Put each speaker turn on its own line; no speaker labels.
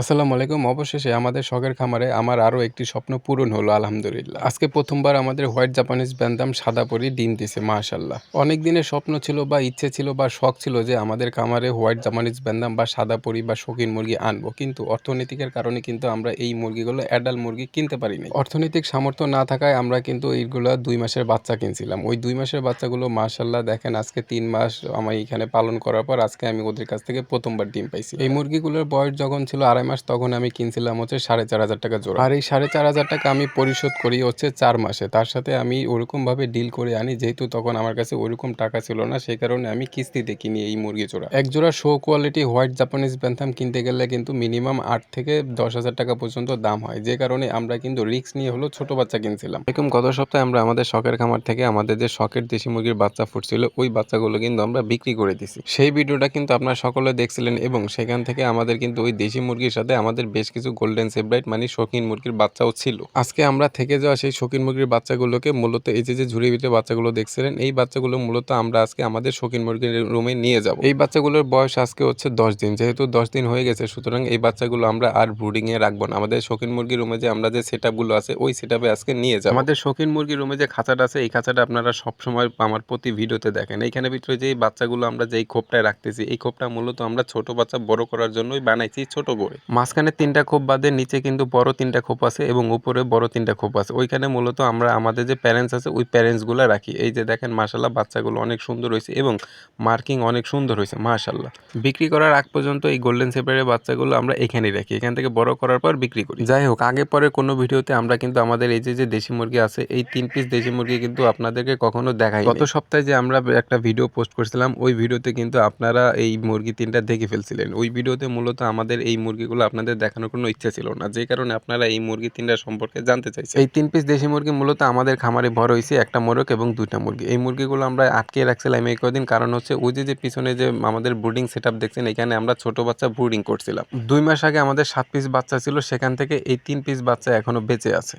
আসসালামু আলাইকুম। অবশেষে আমাদের শখের খামারে আমার আরও একটি স্বপ্ন পূরণ হলো, আলহামদুলিল্লাহ। আজকে প্রথমবার আমাদের হোয়াইট জাপানিজ ব্যান্দাম সাদা পরি ডিম দিছে মাশাল্লাহ অনেক দিনের স্বপ্ন ছিল বা ইচ্ছে ছিল বা শখ ছিল যে আমাদের খামারে হোয়াইট জাপানিজ ব্যান্দাম বা সাদা পরি বা শৌখিন মুরগি আনব। কিন্তু অর্থনৈতিকের কারণে কিন্তু আমরা এই মুরগিগুলো অ্যাডাল মুরগি, কিনতে পারিনি। অর্থনৈতিক সামর্থ্য না থাকায় আমরা কিন্তু এইগুলো দুই মাসের বাচ্চা কিনছিলাম। ওই দুই মাসের বাচ্চাগুলো মাশাল্লাহ দেখেন আজকে তিন মাস আমার এখানে পালন করার পর আজকে আমি ওদের কাছ থেকে প্রথমবার ডিম পাইছি। এই মুরগিগুলোর বয়স যখন ছিল আড়াই মাস তখন আমি কিনছিলাম হচ্ছে সাড়ে চার হাজার টাকা জোড়া। আর এই সাড়ে চার হাজার টাকা আমি পরিশোধ করি হচ্ছে চার মাসে। তার সাথে আমি ওরকমভাবে ডিল করে আনি, যেহেতু তখন আমার কাছে ওরকম টাকা ছিল না, সেই কারণে আমি কিস্তিতে কিনি এই মুরগি জোড়া। এক জোড়া show quality white Japanese bantam কিনতে গেলে কিন্তু মিনিমাম আট থেকে দশ হাজার টাকা পর্যন্ত দাম হয়। যে কারণে আমরা কিন্তু রিস্ক নিয়ে হলো ছোট বাচ্চা কিনছিলাম। এরকম গত সপ্তাহে আমরা আমাদের শখের খামার থেকে আমাদের যে শখের দেশি মুরগির বাচ্চা ফুটছিল, ওই বাচ্চাগুলো কিন্তু আমরা বিক্রি করে দিছি। সেই ভিডিওটা কিন্তু আপনারা সকলে দেখছিলেন এবং সেখান থেকে আমাদের কিন্তু ওই দেশি মুরগির সাথে আমাদের বেশ কিছু গোল্ডেন সেব্রাইট মানে শৌখিন মুরগির বাচ্চাও ছিল। আজকে আমরা থেকে যাওয়া সেই শৌখিন মুরগির বাচ্চাগুলোকে মূলত এই যে যে ঝুড়ি ভিতরে বাচ্চাগুলো দেখছিলেন, এই বাচ্চাগুলো মূলত আমরা আজকে আমাদের শৌখিন মুরগির রুমে নিয়ে যাব। এই বাচ্চাগুলোর বয়স আজকে হচ্ছে দশ দিন, যেহেতু দশ দিন হয়ে গেছে, সুতরাং এই বাচ্চাগুলো আমরা আর ব্রুডিং এ রাখব না। আমাদের শৌখিন মুরগির রুমে যে আমরা যে সেট আছে, ওই সেট আজকে নিয়ে যাব। আমাদের শৌখিন মুরগির রুমে যে খাঁচাটা আছে, এই খাঁচাটা আপনারা সবসময় আমার প্রতি ভিডিওতে দেখেন। এইখানে ভিতরে যে বাচ্চাগুলো আমরা যেই খোপটায় রাখতেছি, এই খোপটা মূলত আমরা ছোট বাচ্চা বড় করার জন্যই বানাইছি, ছোট করে। মাঝখানে তিনটা খোপ বাদে, নিচে কিন্তু বড় তিনটা খোপ আছে এবং উপরে বড় তিনটা খোপ আছে। ওইখানে মূলত আমরা আমাদের যে প্যারেন্টস আছে, ওই প্যারেন্টসগুলো রাখি। এই যে দেখেন মাশাল্লাহ বাচ্চাগুলো অনেক সুন্দর হয়েছে এবং মার্কিং অনেক সুন্দর হয়েছে মাশাল্লাহ বিক্রি করার আগ পর্যন্ত এই গোল্ডেন সেপারের বাচ্চাগুলো আমরা এখানেই রাখি। এখান থেকে বড় করার পর বিক্রি করি। যাই হোক, আগে পরে কোনো ভিডিওতে আমরা কিন্তু আমাদের এই যে যে দেশি মুরগি আছে, এই তিন পিস দেশি মুরগি কিন্তু আপনাদেরকে কখনো দেখাই গত সপ্তাহে যে আমরা একটা ভিডিও পোস্ট করছিলাম, ওই ভিডিওতে কিন্তু আপনারা এই মুরগি তিনটা দেখে ফেলছিলেন। ওই ভিডিওতে মূলত আমাদের এই মুরগিগুলো আপনাদের দেখানোর কোনো ইচ্ছা ছিল না। যে কারণে আপনারা এই মুরগি তিনটা সম্পর্কে জানতে চাইছেন। এই তিন পিস দেশি মুরগি মূলত আমাদের খামারে ভর হয়েছে, একটা মোরগ এবং দুইটা মুরগি। এই মুরগিগুলো আমরা আটকে রাখছিলাম এই কদিন। কারণ হচ্ছে ওই যে যে পিছনে যে আমাদের ব্রুডিং সেট দেখছেন, এখানে আমরা ছোট বাচ্চা ব্রুডিং করছিলাম। দুই মাস আগে আমাদের সাত পিস বাচ্চা ছিল, সেখান থেকে এই তিন পিস বাচ্চা এখনও বেঁচে আছে।